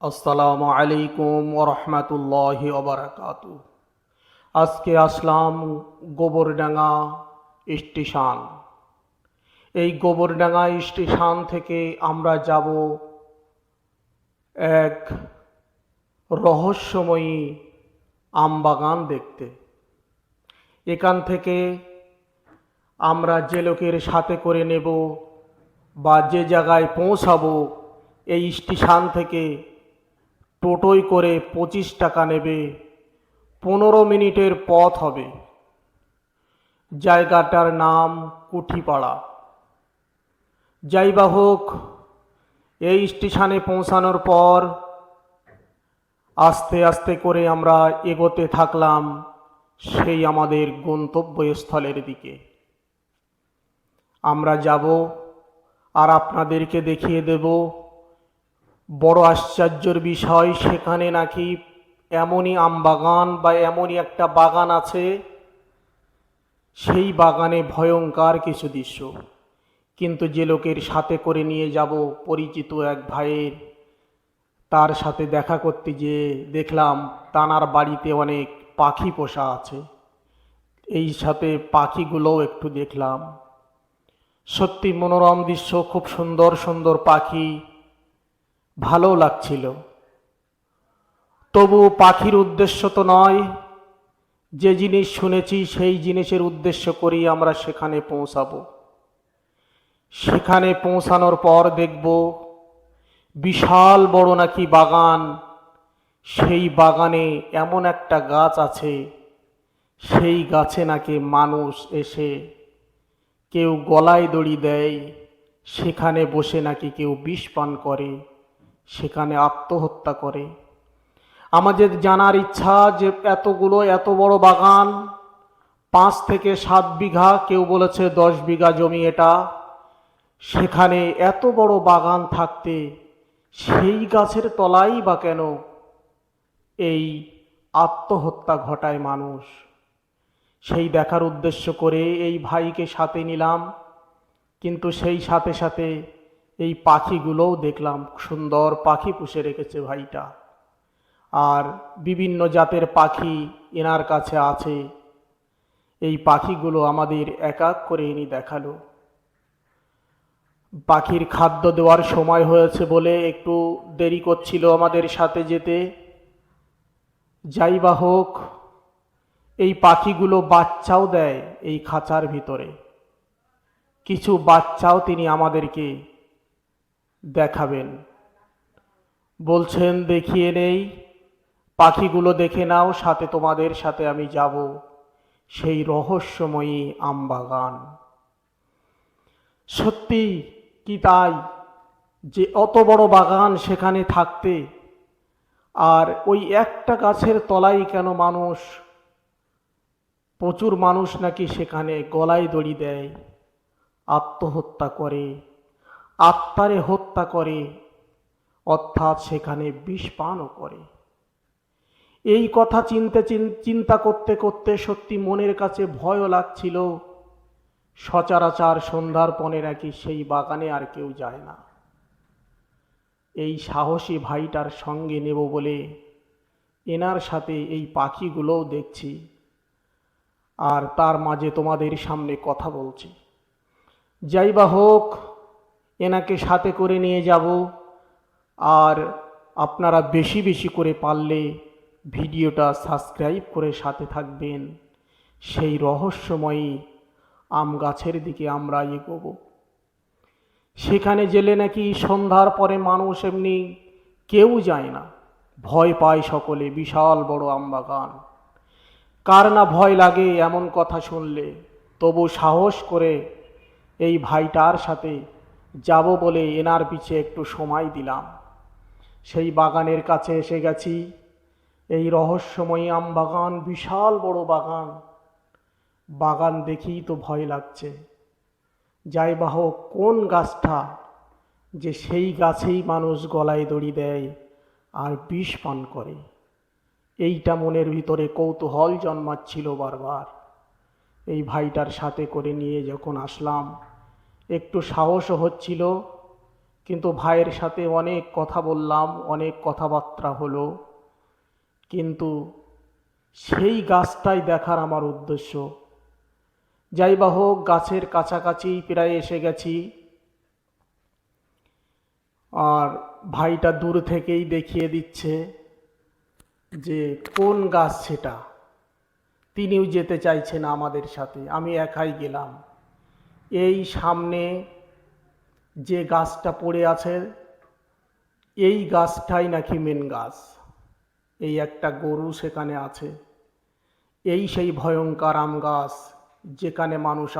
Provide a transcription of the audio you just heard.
আসসালামু আলাইকুম ওরহমতুল্লাহ ওবরাকাত আজকে আসলাম গোবরডাঙ্গা স্টেশন। এই গোবরডাঙ্গা স্টেশন থেকে আমরা যাব এক রহস্যময়ী আমবাগান দেখতে। এখান থেকে আমরা যে লোকের সাথে করে নেব বা যে জায়গায় পৌঁছাবো এই স্টেশন থেকে টোটোয় করে পঁচিশ টাকা নেবে। পনেরো মিনিটের পথ হবে। জায়গাটার নাম কুঠিপাড়া। যাই বা হোক, এই স্টেশনে পৌঁছানোর পর আস্তে আস্তে করে আমরা এগোতে থাকলাম সেই আমাদের গন্তব্যস্থলের দিকে। আমরা যাব আর আপনাদেরকে দেখিয়ে দেব বড় আশ্চর্যের বিষয়, সেখানে নাকি এমনই আম বাগান বা এমনই একটা বাগান আছে। সেই বাগানে ভয়ঙ্কর কিছু দৃশ্য। কিন্তু যে লোকের সাথে করে নিয়ে যাব, পরিচিত এক ভাইয়ের, তার সাথে দেখা করতে যে দেখলাম তানার বাড়িতে অনেক পাখি পোষা আছে। এই সাথে পাখিগুলোও একটু দেখলাম। সত্যি মনোরম দৃশ্য, খুব সুন্দর সুন্দর পাখি। ভালো লাগছিল। তবু পাখির উদ্দেশ্য তো নয়, যে জিনিস শুনেছি সেই জিনিসের উদ্দেশ্য করেই আমরা সেখানে পৌঁছাবো। সেখানে পৌঁছানোর পর দেখব বিশাল বড় নাকি বাগান। সেই বাগানে এমন একটা গাছ আছে, সেই গাছে নাকি মানুষ এসে কেউ গলায় দড়ি দেয়, সেখানে বসে নাকি কেউ বিষ পান করে। সেখানে আত্মহত্যা করে। আমাদের জানার ইচ্ছা যে এতগুলো, এত বড় বাগান, পাঁচ থেকে সাত বিঘা, কেউ বলেছে দশ বিঘা জমি এটা, সেখানে এত বড় বাগান থাকতে সেই গাছের তলাই বা কেন এই আত্মহত্যা ঘটায় মানুষ? সেই দেখার উদ্দেশ্য করে এই ভাইকে সাথে নিলাম, কিন্তু সেই সাথে সাথে এই পাখিগুলোও দেখলাম, সুন্দর পাখি পুষে রেখেছে ভাইটা। আর বিভিন্ন জাতের পাখি এনার কাছে আছে। এই পাখিগুলো আমাদের এক এক করে এনে দেখাল। পাখির খাদ্য দেওয়ার সময় হয়েছে বলে একটু দেরি করছিল আমাদের সাথে যেতে। যাই বা হোক, এই পাখিগুলো বাচ্চাও দেয় এই খাঁচার ভিতরে। কিছু বাচ্চাও তিনি আমাদেরকে দেখাবেন। বলছেন, দেখিয়ে নেই। পাখিগুলো দেখে নাও, সাথে তোমাদের সাথে আমি যাব। সেই রহস্যময়ী আমবাগান। সত্যি কি তাই? যে অত বড় বাগান সেখানে থাকতে, আর ওই একটা গাছের তলায় কেন মানুষ? প্রচুর মানুষ নাকি সেখানে গলায় দড়ি দেয়, আত্মহত্যা করে। আত্মারে হত্যা করে, অর্থাৎ সেখানে বিষ পানও করে। এই কথা চিনতে চিন্তা করতে করতে সত্যি মনের কাছে ভয়ও লাগছিল। সচরাচর সন্ধ্যার পনে নাকি সেই বাগানে আর কেউ যায় না। এই সাহসী ভাইটার সঙ্গে নেব বলে এনার সাথে এই পাখিগুলোও দেখছি। আর তার মাঝে তোমাদের সামনে কথা বলছি। যাই বা হোক এনাকে সাথে করে নিয়ে যাব। আর আপনারা বেশি বেশি করে পারলে ভিডিওটা সাবস্ক্রাইব করে সাথে থাকবেন। সেই রহস্যময়ী আম গাছের দিকে আমরা এগোব। সেখানে জেলে নাকি সন্ধ্যার পরে মানুষ এমনি কেউ যায় না। ভয় পায় সকলে, বিশাল বড় আম বাগান। কার না ভয় লাগে এমন কথা শুনলে? তবু সাহস করে এই ভাইটার সাথে যাব বলে এনার পিছে একটু সময় দিলাম। সেই বাগানের কাছে এসে গেছি। এই রহস্যময়ী আম বাগান বিশাল বড় বাগান। বাগান দেখেই তো ভয় লাগছে। যাই বা হোক, কোন গাছটা যে সেই গাছেই মানুষ গলায় দড়ি দেয় আর বিষ পান করে। এইটা মনের ভিতরে কৌতূহল জন্মাচ্ছিল বারবার। এই ভাইটার সাথে করে নিয়ে যখন আসলাম একটু সাহসও হচ্ছিল, কিন্তু ভাইয়ের সাথে অনেক কথা বললাম, অনেক কথাবার্তা হলো। কিন্তু সেই গাছটাই দেখার আমার উদ্দেশ্য। যাই বা হোক, গাছের কাছাকাছি প্রায় এসে গেছি। আর ভাইটা দূর থেকেই দেখিয়ে দিচ্ছে যে, কোন গাছ সেটা? তিনিও যেতে চাইছেন আমাদের সাথে, আমি একাই গেলাম। এই সামনে যে গাছটা পড়ে আছে, এই গাছটাই নাকি মেন গাছ। এই একটা গরু সেখানে আছে। এই সেই ভয়ঙ্কর আম গাছ যেখানে মানুষ